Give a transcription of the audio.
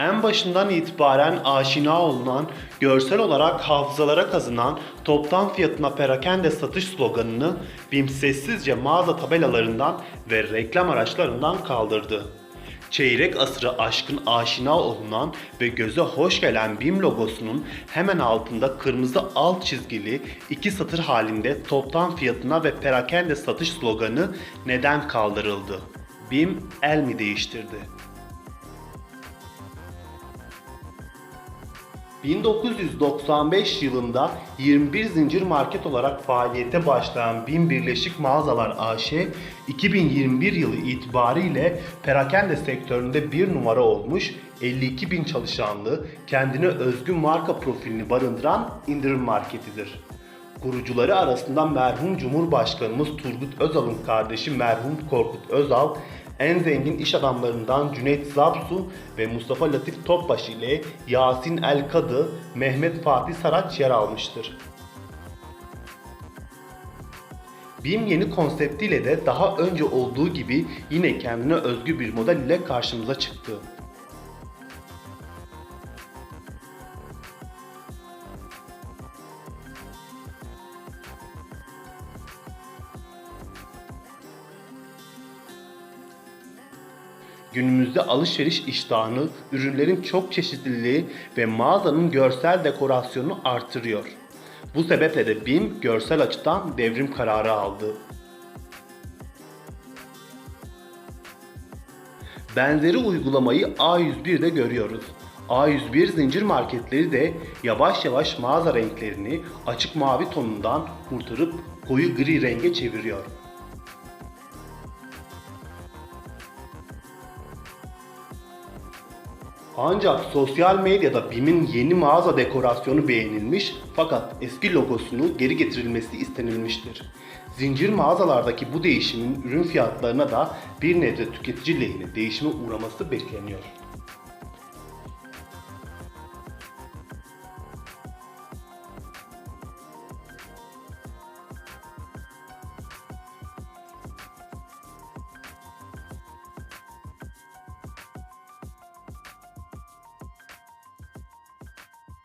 En başından itibaren aşina olunan, görsel olarak hafızalara kazınan toptan fiyatına perakende satış sloganını BİM sessizce mağaza tabelalarından ve reklam araçlarından kaldırdı. Çeyrek asırı aşkın aşina olunan ve göze hoş gelen BİM logosunun hemen altında kırmızı alt çizgili iki satır halinde toptan fiyatına ve perakende satış sloganı neden kaldırıldı? BİM el mi değiştirdi? 1995 yılında 21 zincir market olarak faaliyete başlayan BİM Birleşik Mağazalar AŞ, 2021 yılı itibariyle perakende sektöründe bir numara olmuş, 52 bin çalışanlı, kendine özgü marka profilini barındıran indirim marketidir. Kurucuları arasında merhum Cumhurbaşkanımız Turgut Özal'ın kardeşi merhum Korkut Özal, en zengin iş adamlarından Cüneyt Zapsu ve Mustafa Latif Topbaş ile Yasin El Kadı, Mehmet Fatih Saraç yer almıştır. BİM yeni konseptiyle de daha önce olduğu gibi yine kendine özgü bir model ile karşımıza çıktı. Günümüzde alışveriş iştahını, ürünlerin çok çeşitliliği ve mağazanın görsel dekorasyonu artırıyor. Bu sebeple de BİM görsel açıdan devrim kararı aldı. Benzeri uygulamayı A101'de görüyoruz. A101 zincir marketleri de yavaş yavaş mağaza renklerini açık mavi tonundan kurtarıp koyu gri renge çeviriyor. Ancak sosyal medyada BİM'in yeni mağaza dekorasyonu beğenilmiş fakat eski logosunu geri getirilmesi istenilmiştir. Zincir mağazalardaki bu değişimin ürün fiyatlarına da bir nebze tüketici lehine değişime uğraması bekleniyor.